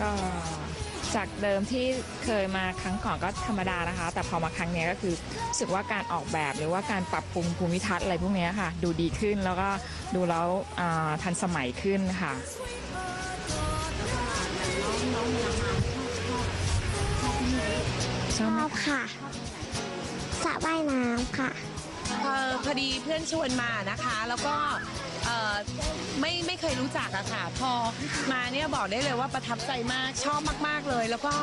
ก็จากเดิมที่เคยมาครั้งก่อนก็ธรรมดานะคะ แต่พอมาครั้งเนี้ยก็คือรู้สึกว่าการออกแบบหรือว่าการปรับปรุงภูมิทัศน์อะไรพวกเนี้ยค่ะ ดูดีขึ้นแล้วก็ดูแล้วอ่าทันสมัยขึ้นค่ะ ชอบชไหมอบค่ะสระว่ายน้ำค่ะเอพอดีเพื่อนชวนมานะคะ แล้วก็ เอ่อไม่ไม่เคยรู้จักอะค่ะ พอมาเนี่ยบอกได้เลยว่าประทับใจมากชอบมาก ๆเลย แล้วก็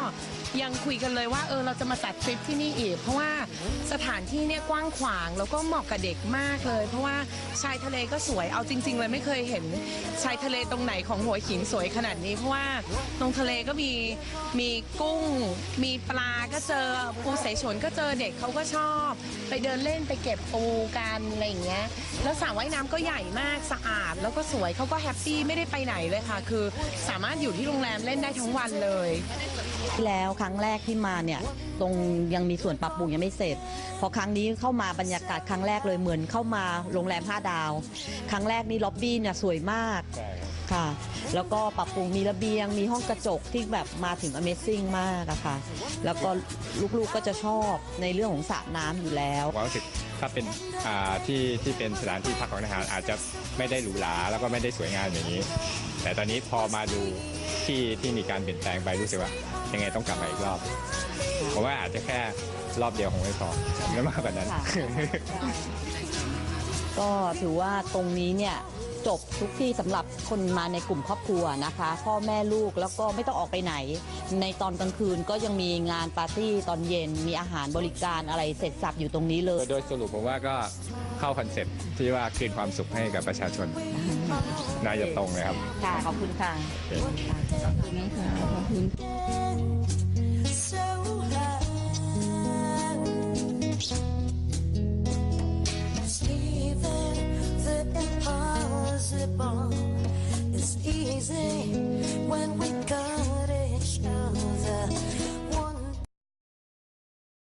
ยังคุยกันเลยว่าเออเราจะมาจัดทริปที่นี่อีก เพราะว่าสถานที่เนี่ยกว้างขวางแล้วก็เหมาะกับเด็กมากเลย เพราะว่าชายทะเลก็สวยเอาจริง ๆ เลยไม่เคยเห็นชายทะเลตรงไหนของหัวหินสวยขนาดนี้ เพราะว่าตรงทะเลก็มีมีกุ้ง มีปลาก็เจอปูเสฉวนก็เจอเด็กเขาก็ชอบ ไปเดินเล่นไปเก็บปูกันอะไรอย่างเงี้ยแล้วสระว่ายน้ำก็ใหญ่มากสะอาดแล้วก็สวยเขาก็แฮปปี้ไม่ได้ไปไหนเลยค่ะ คือสามารถอยู่ที่โรงแรมเล่นได้ทั้งวันเลยที่แล้วครั้งแรกที่มาเนี่ยตรงยังมีส่วนปรับปรุงยังไม่เสร็จ พอครั้งนี้เข้ามาบรรยากาศครั้งแรกเลยเหมือนเข้ามาโรงแรม 5 ดาว ครั้งแรกนี่ล็อบบี้เนี่ยสวยมาก ค่ะ แล้วก็ปรับปรุงมีระเบียง มีห้องกระจกที่แบบมาถึง Amazing มากอะค่ะ แล้วก็ลูกๆก็จะชอบในเรื่องของสระน้ำอยู่แล้ว ความรู้สึกถ้าเป็นอ่าที่ที่เป็นสถานที่พักของทหารอาจจะไม่ได้หรูหราแล้วก็ไม่ได้สวยงามอย่างนี้ แต่ตอนนี้พอมาดูที่ที่มีการเปลี่ยนแปลงไปรู้สึกว่า ยังไงต้องกลับมาอีกรอบผมว่าอาจจะแค่รอบเดียวคงไม่พอไม่มากกว่านั้น ค่ะ ก็ถือว่าตรงนี้เนี่ยจบทุกที่สำหรับคนมาในกลุ่มครอบครัวนะคะ พ่อแม่ลูกแล้วก็ไม่ต้องออกไปไหน ในตอนกลางคืนก็ยังมีงานปาร์ตี้ตอนเย็นมีอาหารบริการอะไรเสร็จสับอยู่ตรงนี้เลย โดยสรุปผมว่าก็เข้าคอนเซ็ปต์ที่ว่าคืนความสุขให้กับประชาชน น่าจะตรงเลยครับ ค่ะ ขอบคุณค่ะ so high.